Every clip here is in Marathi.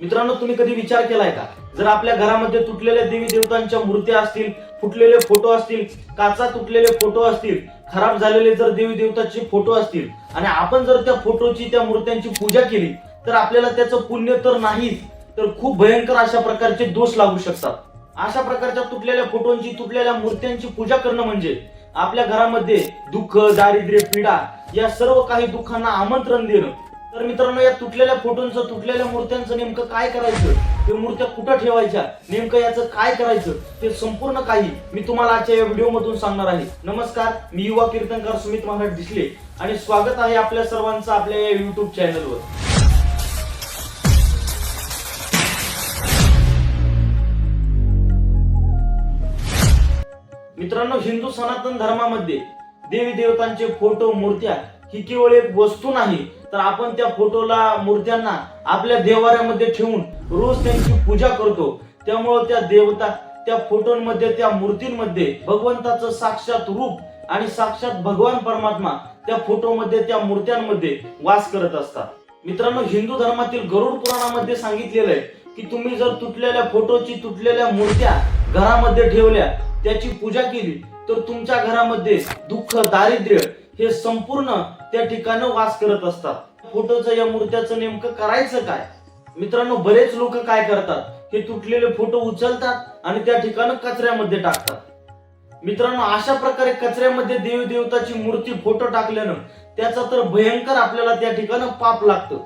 मित्रांनो तुम्ही कधी विचार केलाय का? जर आपल्या घरामध्ये तुटलेल्या देवी देवतांच्या मूर्त्या असतील फुटलेले फोटो असतील काचा तुटलेले फोटो असतील खराब झालेले जर देवी देवताचे फोटो असतील आणि आपण जर त्या फोटोची त्या मूर्त्यांची पूजा केली तर आपल्याला त्याचं पुण्य तर नाहीच तर खूप भयंकर अशा प्रकारचे दोष लागू शकतात. अशा प्रकारच्या तुटलेल्या फोटोंची तुटलेल्या मूर्त्यांची पूजा करणं म्हणजे आपल्या घरामध्ये दुःख दारिद्र्य पीडा या सर्व काही दुःखांना आमंत्रण देणं. तर मित्रांनो या तुटलेल्या फोटोंचं तुटलेल्या मूर्त्यांचं नेमकं काय करायचं? ते मूर्त्या कुठं ठेवायच्या? नेमकं याचं काय करायचं? ते संपूर्ण काही मी तुम्हाला आजच्या या व्हिडिओ मधून सांगणार आहे. नमस्कार मी युवा कीर्तनकार सुमित महाराज दिसले आणि स्वागत आहे आपल्या सर्वांचं आपल्या या युट्यूब चॅनलवर मित्रांनो हिंदू सनातन धर्मामध्ये देवी देवतांचे फोटो मूर्त्या ही केवळ एक वस्तू नाही तर आपण त्या फोटोला मूर्त्यांना आपल्या देवाऱ्यामध्ये ठेवून रोज त्यांची पूजा करतो. त्यामुळं त्या देवता त्या फोटोंमध्ये त्या मूर्तींमध्ये भगवंताचं साक्षात रूप आणि साक्षात भगवान परमात्मा त्या फोटोमध्ये त्या मूर्त्यांमध्ये वास करत असतात. मित्रांनो हिंदू धर्मातील गरुड पुराणामध्ये सांगितलेलं आहे की तुम्ही जर तुटलेल्या फोटोची तुटलेल्या मूर्त्या घरामध्ये ठेवल्या त्याची पूजा केली तर तुमच्या घरामध्ये दुःख दारिद्र्य हे संपूर्ण त्या ठिकाणी वास करत असतात. फोटोचं या मूर्त्याचं नेमकं करायचं काय? मित्रांनो बरेच लोक काय करतात? हे तुटलेले फोटो उचलतात आणि त्या ठिकाणी कचऱ्यामध्ये टाकतात. मित्रांनो अशा प्रकारे कचऱ्यामध्ये देवी देवताची मूर्ती फोटो टाकल्यानं त्याचा तर भयंकर आपल्याला त्या ठिकाणी पाप लागतं.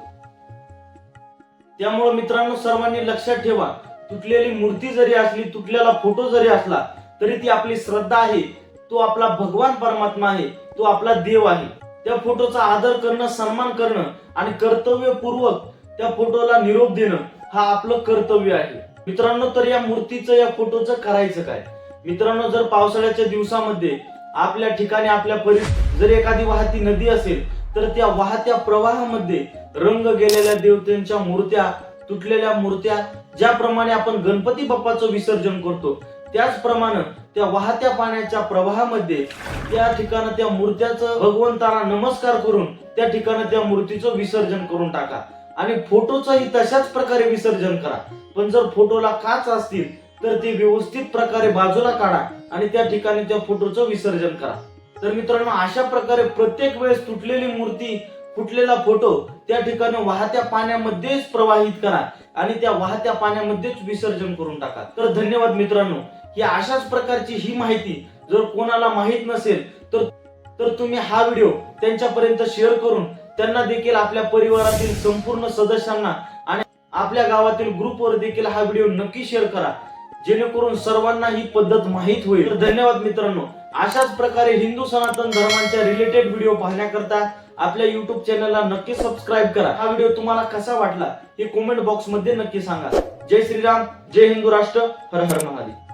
त्यामुळे मित्रांनो सर्वांनी लक्षात ठेवा तुटलेली मूर्ती जरी असली तुटलेला फोटो जरी असला तरी ती आपली श्रद्धा आहे. तो आपला भगवान परमात्मा आहे तो आपला देव आहे. त्या फोटोचा आदर करणं सन्मान करणं आणि कर्तव्यपूर्वक त्या फोटोला निरोप देणं हा आपलं कर्तव्य आहे. मित्रांनो तर या मूर्तीचं या फोटोचं करायचं काय? मित्रांनो जर पावसाळ्याच्या दिवसामध्ये आपल्या ठिकाणी आपल्या परिस जर एखादी वाहती नदी असेल तर त्या वाहत्या प्रवाहामध्ये रंग गेलेल्या देवतेंच्या मूर्त्या तुटलेल्या मूर्त्या ज्याप्रमाणे आपण गणपती बाप्पाचं विसर्जन करतो त्याचप्रमाणे त्या वाहत्या पाण्याच्या प्रवाहामध्ये त्या ठिकाणी त्या मूर्त्याचं भगवंताला नमस्कार करून त्या ठिकाणी त्या मूर्तीचं विसर्जन करून टाका. आणि फोटोचंही तशाच प्रकारे विसर्जन करा. पण जर फोटोला काच असतील तर ते व्यवस्थित प्रकारे बाजूला काढा आणि त्या ठिकाणी त्या फोटोचं विसर्जन करा. तर मित्रांनो अशा प्रकारे प्रत्येक वेळेस तुटलेली मूर्ती फुटलेला फोटो त्या ठिकाणी वाहत्या पाण्यामध्येच प्रवाहित करा आणि त्या वाहत्या पाण्यामध्येच विसर्जन करून टाका. तर धन्यवाद मित्रांनो. ही अशाच प्रकारची ही माहिती जर कोणाला माहीत नसेल तर तर तुम्ही हा व्हिडिओ त्यांच्यापर्यंत शेअर करून त्यांना देखील आपल्या परिवारातील संपूर्ण सदस्यांना आणि आपल्या गावातील ग्रुपवर देखील हा व्हिडिओ नक्की शेअर करा. जेणेकरून सर्वांना ही पद्धत माहीत होईल. तर धन्यवाद मित्रांनो. अशाच प्रकारे हिंदू सनातन धर्मांच्या रिलेटेड व्हिडिओ पाहण्याकरता आपल्या युट्यूब चॅनलला नक्की सबस्क्राईब करा. हा व्हिडिओ तुम्हाला कसा वाटला हे कॉमेंट बॉक्समध्ये नक्की सांगा. जय श्रीराम जय हिंदू राष्ट्र हर हर महादेव.